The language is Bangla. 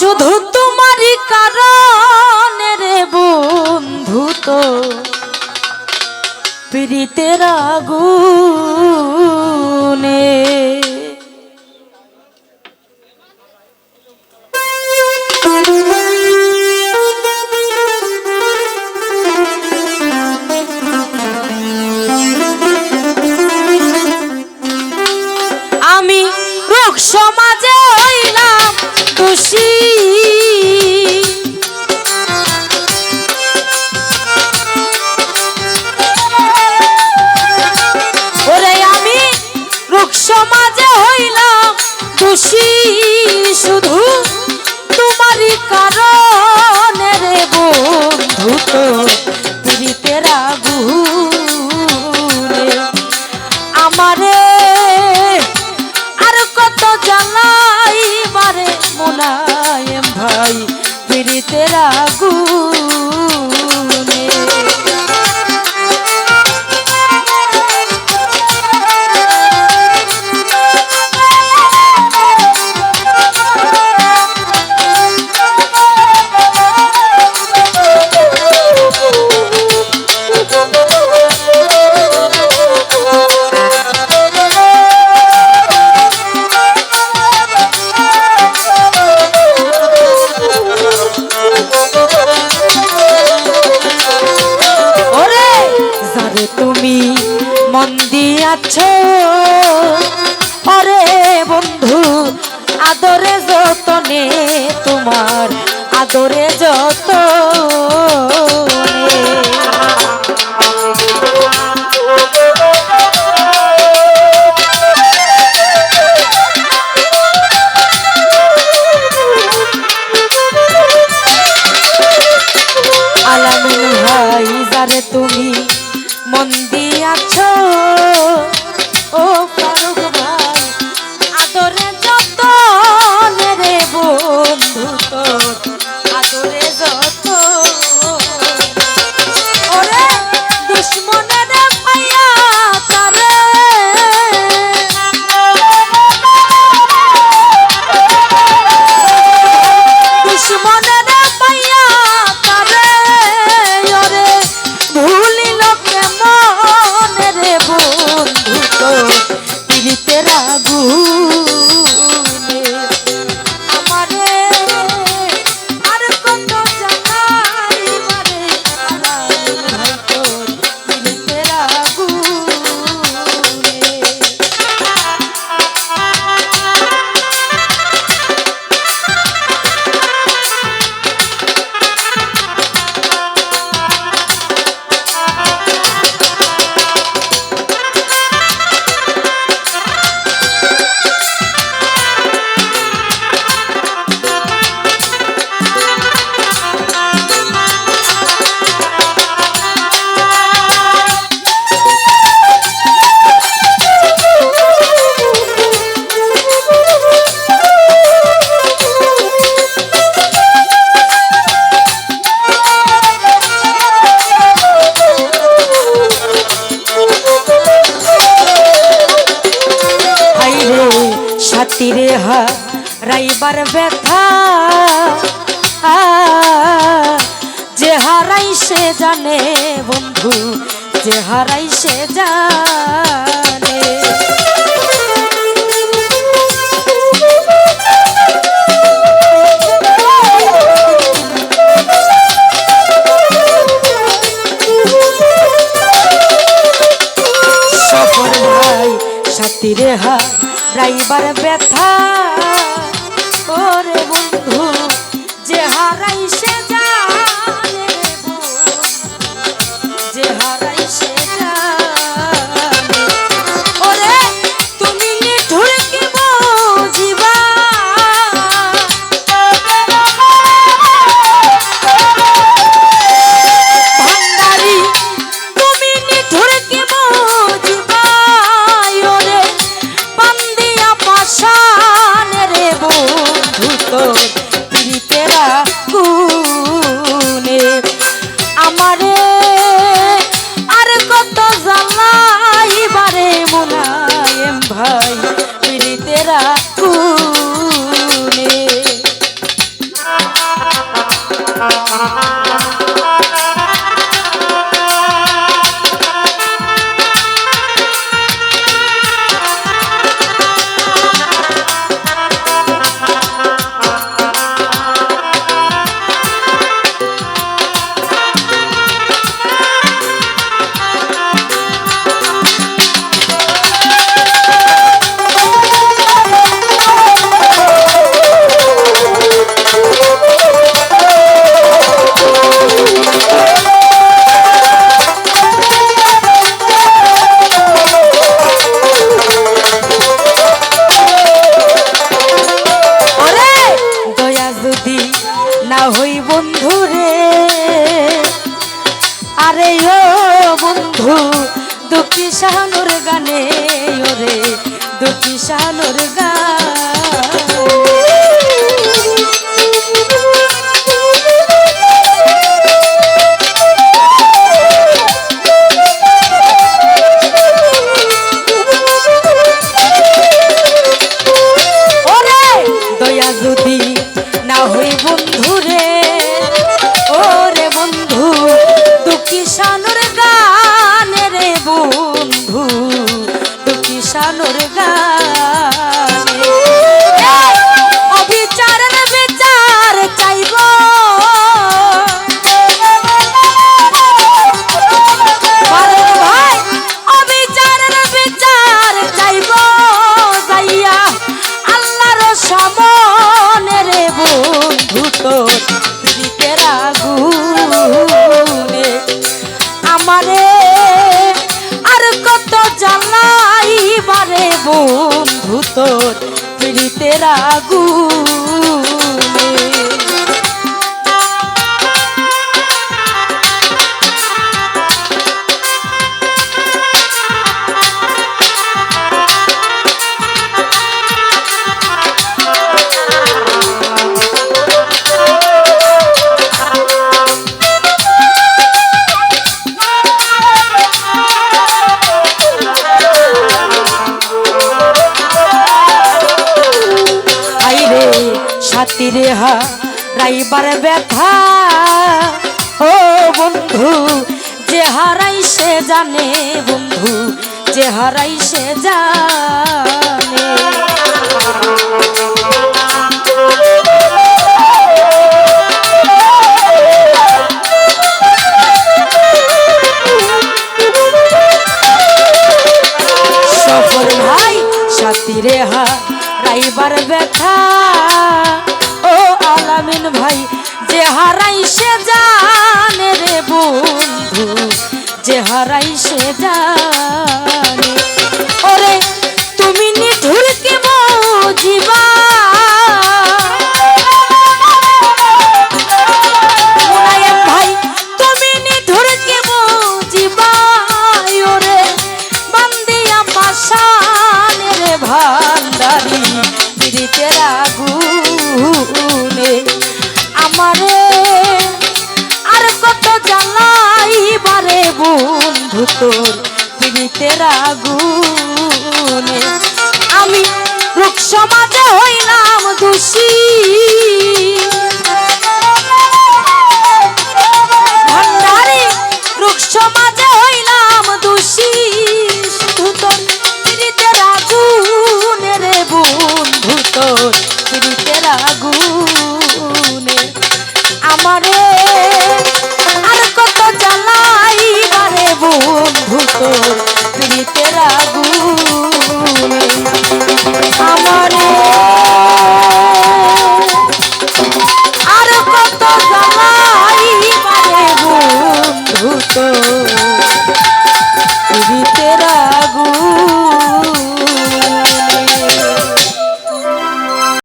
শুধু তোমারই কারণের রে বন্ধু তো। প্রীতের আগুনে। আমি রোগ সমাজে হইলাম খুশি Torre. তীরে হারাইবার ব্যথা। যে হারাই সে জানে বন্ধু যে হারাই সে জানে। যাইবার ব্যথা দুঃখী শাহানুর গানে ওরে দুঃখী শাহানুর গান será agudo. রে হা রাইবার ব্যথা। ও বন্ধু, যে হারাই সে জানে, বন্ধু, যে হারাই সে জানে। সফল ভাই, সাথী রে হা রাইবার ব্যথা। বন্ধু তোর পীড়িতে আগুনে আমি লোক সমাজে হইলাম দোষী।